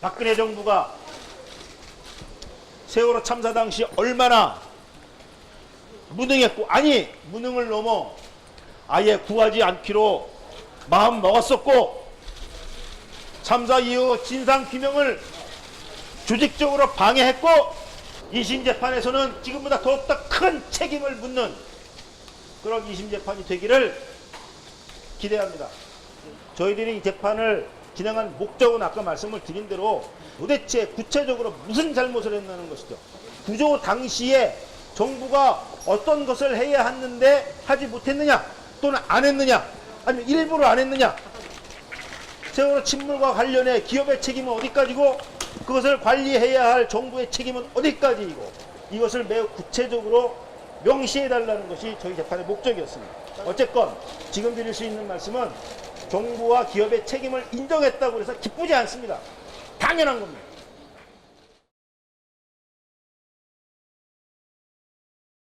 박근혜 정부가 세월호 참사 당시 얼마나 무능했고 아니 무능을 넘어 아예 구하지 않기로 마음 먹었었고 참사 이후 진상 규명을 조직적으로 방해했고 이심 재판에서는 지금보다 더욱더 큰 책임을 묻는 그런 이심 재판이 되기를 기대합니다. 저희들이 이 재판을 진행한 목적은 아까 말씀을 드린 대로 도대체 구체적으로 무슨 잘못을 했다는 것이죠. 구조 당시에 정부가 어떤 것을 해야 했는데 하지 못했느냐 또는 안 했느냐 아니면 일부러 안 했느냐 세월호 침몰과 관련해 기업의 책임은 어디까지고 그것을 관리해야 할 정부의 책임은 어디까지이고 이것을 매우 구체적으로 명시해 달라는 것이 저희 재판의 목적이었습니다. 어쨌건 지금 드릴 수 있는 말씀은 정부와 기업의 책임을 인정했다고 해서 기쁘지 않습니다. 당연한 겁니다.